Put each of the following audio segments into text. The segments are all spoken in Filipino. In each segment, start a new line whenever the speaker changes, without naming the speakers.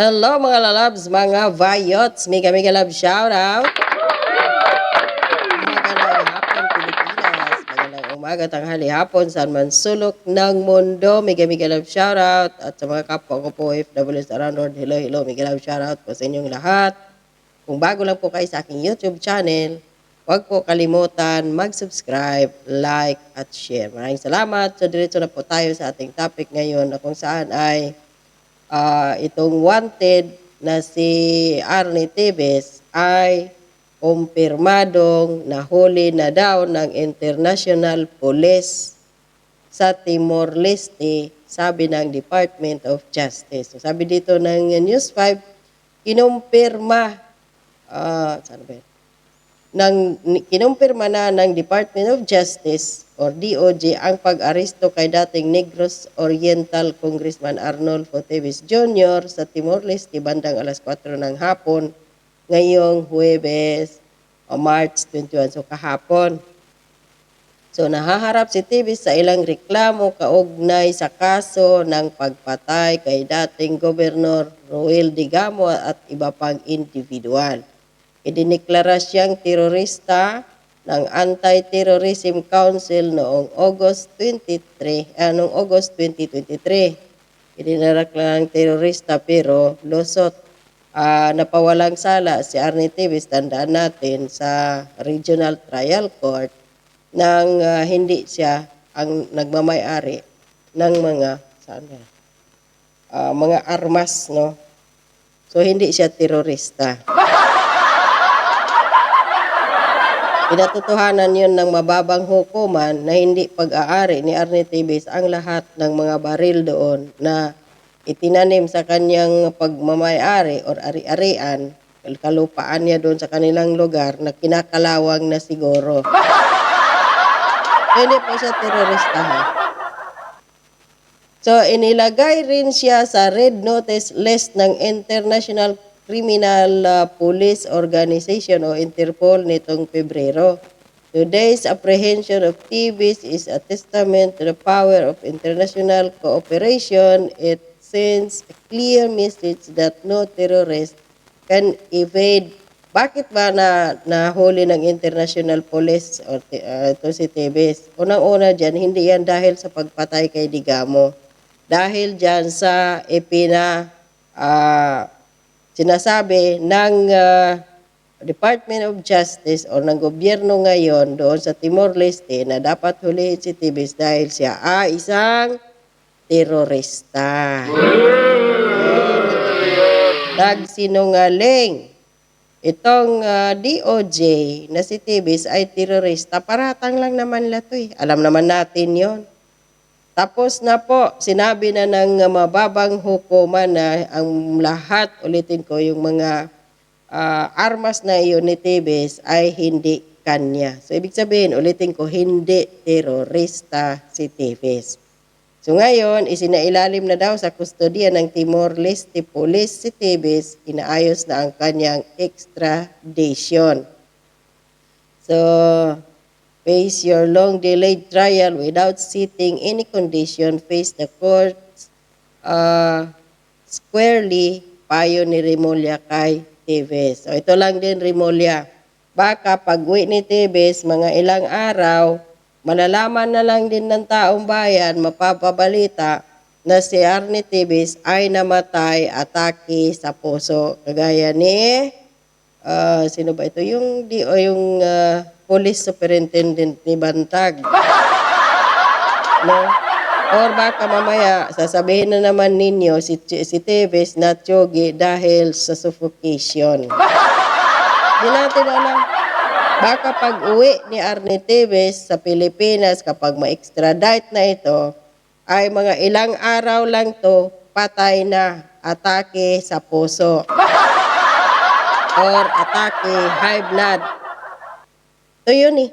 Hello mga lalabs, mga vayots. Mega mega love shoutout. Magandang hapon Pilipinas. Magandang umaga, tanghali, hapon, saan man sulok ng mundo. Mega mega love shoutout. At sa mga kapwa ko po OFWs around world, hello, hello. Mega love shoutout po sa inyong lahat. Kung bago lang po kayo sa aking YouTube channel, huwag po kalimutan mag-subscribe, like, at share. Maraming salamat. So, diretso na po tayo sa ating topic ngayon na kung saan ay ah, itong wanted na si Arnie Tibes ay kumpirmadong nahuli na daw ng International Police sa Timor-Leste, sabi ng Department of Justice. Sabi dito ng News 5, kinumpirma, ah, saan ba yun? Nang kinumpirma na ng Department of Justice or DOJ ang pag-aresto kay dating Negros Oriental Congressman Arnolfo Teves Jr. sa Timor-Leste bandang alas 4 ng hapon ngayong Huwebes o March 21, so kahapon. So nahaharap si Tibis sa ilang reklamo kaugnay sa kaso ng pagpatay kay dating Gobernador Roel Digamo at iba pang individual. Idiniklara siyang terorista ng Anti-Terrorism Council noong August 23, ah, noong August 2023. Idinaklara ng terorista pero lusot ah, napawalang sala si Arnie Tibis, tandaan natin, sa Regional Trial Court nang ah, hindi siya ang nagmamayari ng mga saan ba? Ah, mga armas no so hindi siya terorista Pinatutuhanan yun ng mababang hukuman na hindi pag-aari ni Arnie Tibes ang lahat ng mga baril doon na itinanim sa kanyang pagmamayari or ari-arian, kalupaan niya doon sa kanilang lugar na kinakalawang na siguro. Hindi po siya terorista ha. So, inilagay rin siya sa red notice list ng International Criminal uh, Police Organization o Interpol nitong Pebrero. Today's apprehension of TVs is a testament to the power of international cooperation. It sends a clear message that no terrorist can evade. Bakit ba na nahuli ng International Police o uh, ito si Tibes? Unang-una dyan, hindi yan dahil sa pagpatay kay Digamo. Dahil dyan sa ipina ah, sinasabi ng ah, Department of Justice o ng gobyerno ngayon doon sa Timor-Leste na dapat hulihin si Tibes dahil siya ay isang terorista. Nagsinungaling. Itong ah, DOJ na si Tibes ay terorista, paratang lang naman nila to eh. Alam naman natin yon. Tapos na po, sinabi na ng mababang hukuman na ang lahat, ulitin ko, yung mga ah, armas na iyon ni Tibes ay hindi kanya. So, ibig sabihin, ulitin ko, hindi terorista si Tibes. So ngayon, isinailalim na daw sa kustodiya ng Timor-Leste Police si Tibes, inaayos na ang kanyang extradition. So, face your long delayed trial without sitting any condition, face the courts uh, squarely, payo ni Remulla kay Tibes. So ito lang din Remulla. Baka pag ni Tibes, mga ilang araw, malalaman na lang din ng taong bayan, mapapabalita na si Arnie Tibes ay namatay atake sa puso. Kagaya ni Ah, sino ba ito? Yung di o yung ah, police superintendent ni Bantag. No? Or baka mamaya sasabihin na naman ninyo si si Tevez na tsogi dahil sa suffocation. Di natin alam. Baka pag uwi ni Arnie Tevez sa Pilipinas kapag ma-extradite na ito, ay mga ilang araw lang to patay na atake sa puso or atake, high blood. Ito yun eh.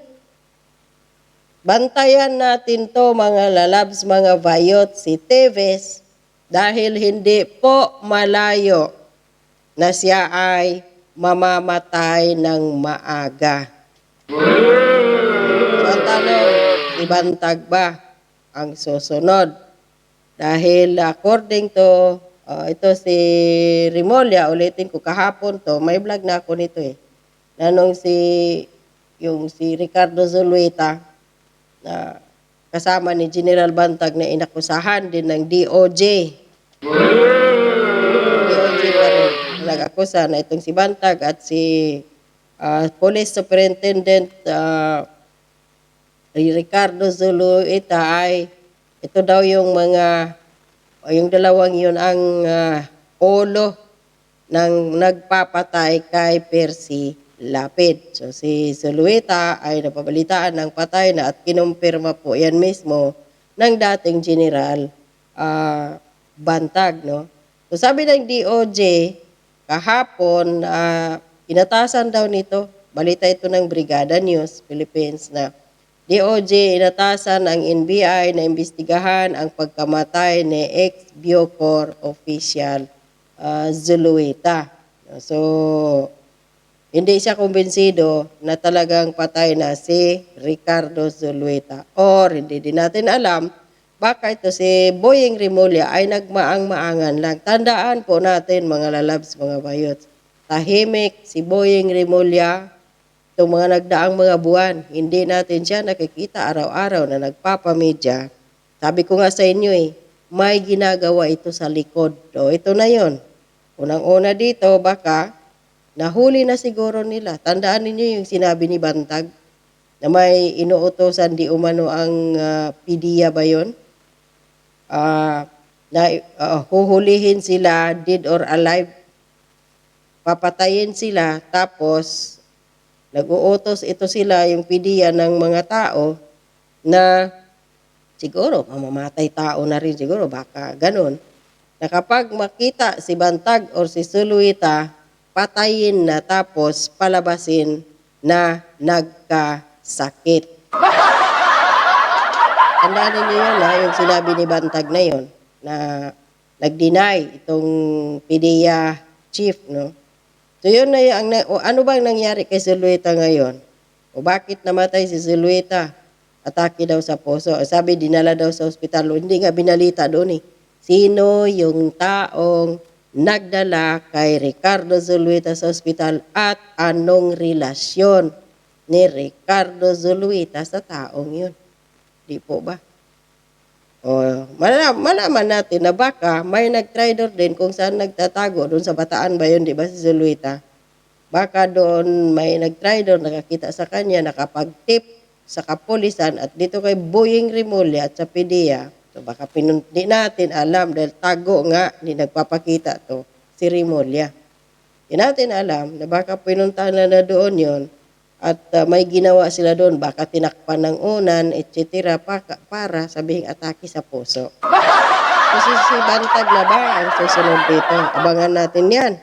Bantayan natin to mga lalabs, mga vayot, si Teves, dahil hindi po malayo na siya ay mamamatay ng maaga. So, tanong, ibantag ba ang susunod? Dahil according to Ah, ito si Rimolia, ulitin ko kahapon to, may vlog na ako nito eh. Nanong si yung si Ricardo Zulueta na kasama ni General Bantag na inakusahan din ng DOJ. DOJ pa nag-akusa na itong si Bantag at si ah, Police Superintendent ah, Ricardo Zulueta ay ito daw yung mga yung dalawang yun ang ah, ulo ng nagpapatay kay Percy Lapid. So si Zulueta ay napabalitaan ng patay na at kinumpirma po yan mismo ng dating General ah, Bantag. No? So sabi ng DOJ, kahapon, ah, inatasan daw nito, balita ito ng Brigada News, Philippines, na DOJ inatasan ang NBI na imbestigahan ang pagkamatay ni ex-Biocor official ah, Zulueta. So, hindi siya kumbensido na talagang patay na si Ricardo Zulueta. Or hindi din natin alam, baka ito si Boying Rimulya ay nagmaang-maangan lang. Tandaan po natin mga lalabs, mga bayots. Tahimik si Boying Rimulya, itong mga nagdaang mga buwan, hindi natin siya nakikita araw-araw na nagpapamedya. Sabi ko nga sa inyo eh, may ginagawa ito sa likod. O ito na yon. Unang-una dito, baka nahuli na siguro nila. Tandaan ninyo yung sinabi ni Bantag na may inuutosan di umano ang ah, PDEA ba yun? Ah, na ah, huhulihin sila dead or alive. Papatayin sila tapos nag-uutos ito sila yung PDEA ng mga tao na siguro mamamatay tao na rin siguro baka ganun na kapag makita si Bantag or si Suluita patayin na tapos palabasin na nagkasakit. Tandaan ninyo yun na yung sinabi ni Bantag na yun na nag-deny itong PDEA chief, no? So yun na yung, o ano bang nangyari kay Silueta ngayon? O bakit namatay si Silueta? Atake daw sa puso. Sabi, dinala daw sa ospital. Hindi nga binalita doon eh. Sino yung taong nagdala kay Ricardo Zulueta sa ospital at anong relasyon ni Ricardo Zulueta sa taong yun? Di po ba? O, malaman, malaman natin na baka may nag-traitor din kung saan nagtatago doon sa bataan ba yun, di ba, si Zulueta? Baka doon may nag-traitor, nakakita sa kanya, nakapag-tip sa kapulisan at dito kay Boying Rimulya at sa PDEA. So baka pinun- di natin alam dahil tago nga ni nagpapakita to si Rimulya. Di natin alam na baka pinuntahan na na doon yon at uh, may ginawa sila doon, baka tinakpan ng unan, etc. Para, para sabihing atake sa puso. Kasi si Bantag na ba ang susunod dito? Abangan natin yan.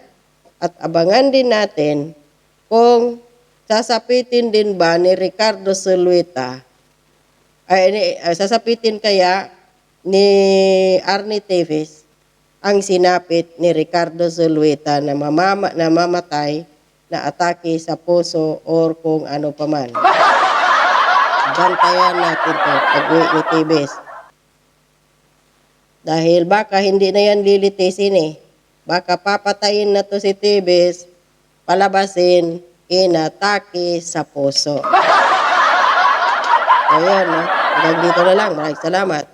At abangan din natin kung sasapitin din ba ni Ricardo Sulueta, ay, ni- ay, sasapitin kaya ni Arnie Teves ang sinapit ni Ricardo Zulueta na, mamama, na mamatay na atake sa puso or kung ano paman. Bantayan natin to pag-uwi ni Teves. Dahil baka hindi na yan lilitisin eh. Baka papatayin na to si Tibes, palabasin, inatake sa puso. Ayan, no? Hanggang dito na lang. Maraming salamat.